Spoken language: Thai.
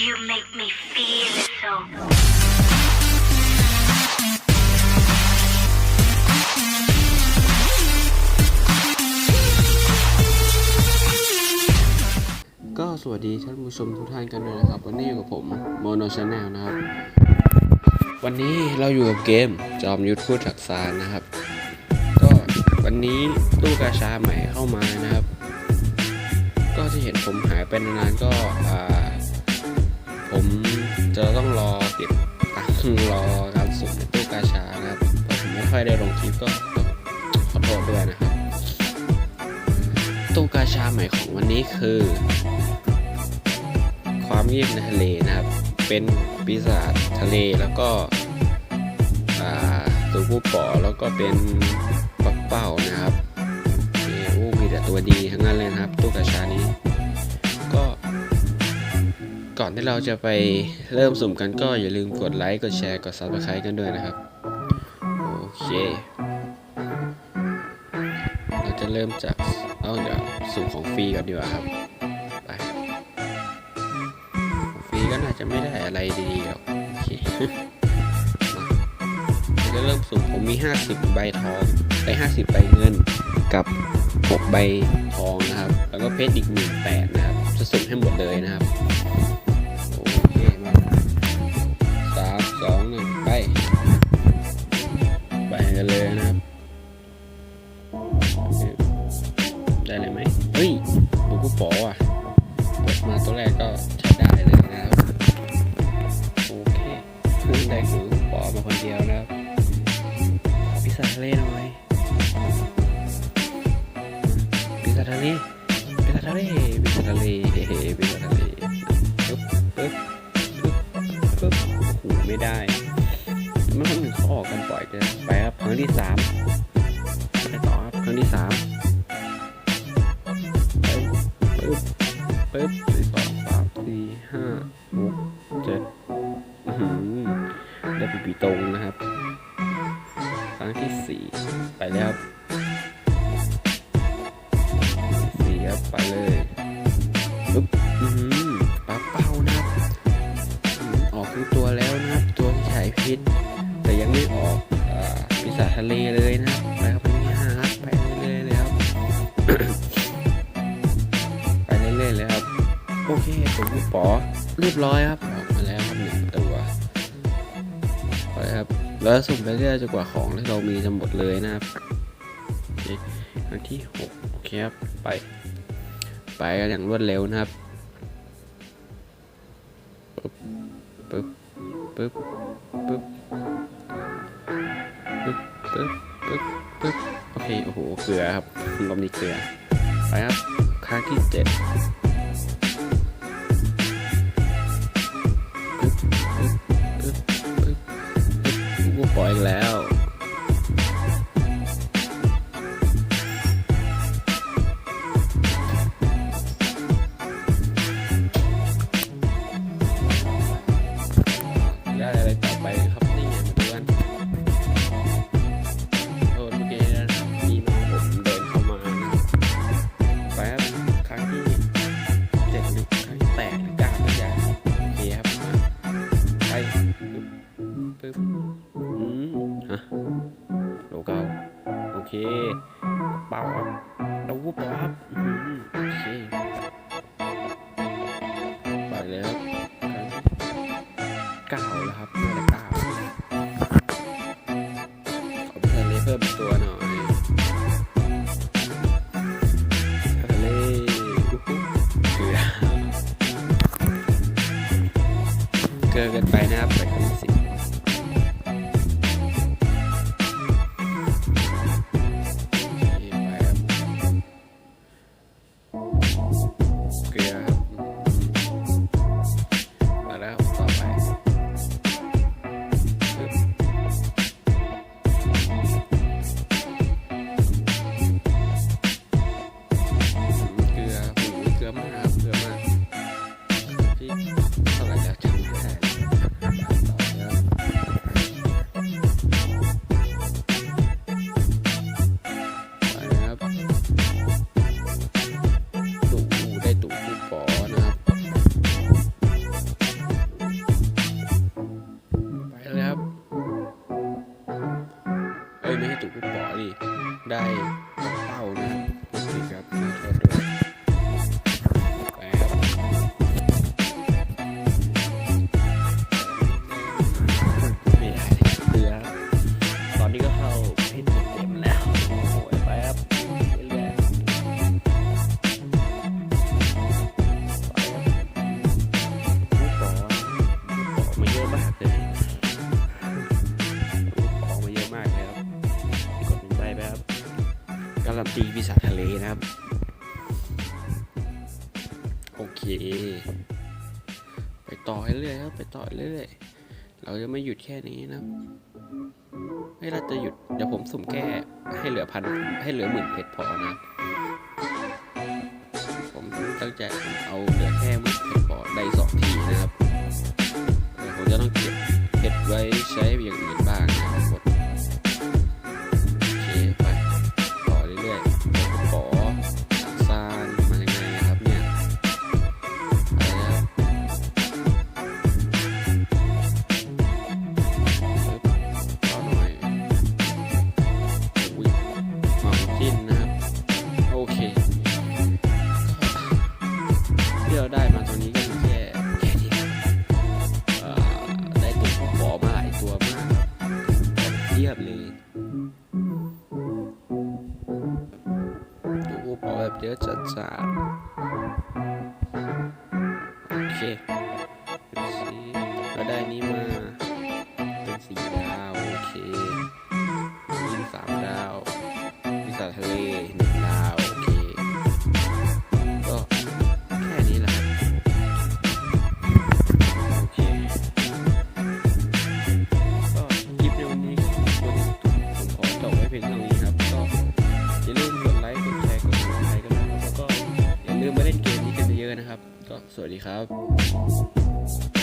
You make me feel so. ก็สวัสดีท่านผู้ชมทุกท่านกันด้วยนะครับ วันนี้อยู่กับผมโมโนชาแนลนะครับ วันนี้เราอยู่กับเกมจอมยุทธพูดจักสารนะครับ ก็วันนี้ตู้กาชาใหม่เข้ามานะครับ ก็ที่เห็นผมหายไปนานๆก็อ่า จะต้องรอเก็บตังรอการสุ่มในตู้กาชานะครับเพราะผมไม่ค่อยได้ลงคลิปก็ก็ขอโทษด้วยนะครับตู้กาชาใหม่ของวันนี้คือ ความเงียบในทะเลนะครับ เป็นปีศาจทะเลแล้วก็ตัวผู้ป๋อแล้วก็เป็นปักเป้านะ อนที่เราจะไปเริ่มสุ่มกันก็อย่าลืมกดไลค์ กดแชร์ กด subscribe กันด้วยนะครับ โอเค เราจะเริ่มจาก เอาเดี๋ยวสุ่มของฟรีก่อนดีกว่าครับ ไปของฟรีก็น่าจะไม่ได้อะไรดีๆหรอกโอเคมาเราจะเริ่มสุ่มผมมี 50 ใบทองไป50 ใบเงินกับ 6 ใบทองนะครับ แล้วก็เพชรอีกหมื่นแปดนะครับจะสุ่มให้หมดเลยนะครับ เพิ่งได้คือผู้ป๋อมาคนเดียวนะครับพิซซ่าทะเลหน่อยพิซซ่าทะเลพิซซ่าทะเลพิซซ่าทะเลเฮ้ๆพิซซ่าทะเลปึ๊บปึ๊บปึ๊บปึ๊บโอ้โหไม่ได้ไม่คนอื่นเขาออกกันปล่อยเกินไปครับครั้งที่สามไปต่อครับครั้งที่สามปึ๊บปึ๊บ โอเคผมลูกปอเรียบร้อยครับมาแล้วหนึ่งตัวไปครับแล้วสุ่มไปเรื่อยจนกว่าของที่เรามีจะหมดเลยนะครับอันที่6โอเคครับไป ไปกันอย่างรวดเร็วนะครับปึ๊บปึ๊บปึ๊บปึ๊บปึ๊บปึ๊บปึ๊บปึ๊บโอเคโอ้โหเกลือครับลมนี้เกลือไปครับครั้งที่7 ปล่อยแล้ว ก่อนโอเค เป่าแล้ววุบครับโอเค ไปต่อให้เรื่อยครับ ไปต่อเรื่อยๆเราจะไม่หยุดแค่นี้นะไม่เราจะหยุด เดี๋ยวผมสุ่มแค่ให้เหลือพันให้เหลือหมื่นเพชรพอนะ ผมตั้งใจเอาเหลือแค่หมื่นเพชรพอได้สองทีนะครับผมจะต้องเก็บเพชรไว้ใช้อย่างอื่น ทียบเลยดูขอแบบเยอะจัดจ้าโอเคดูสิก็ได้นี้มา เป็นสี่ดาว โอเคนี่สามดาววิสาทะเล สวัสดีครับ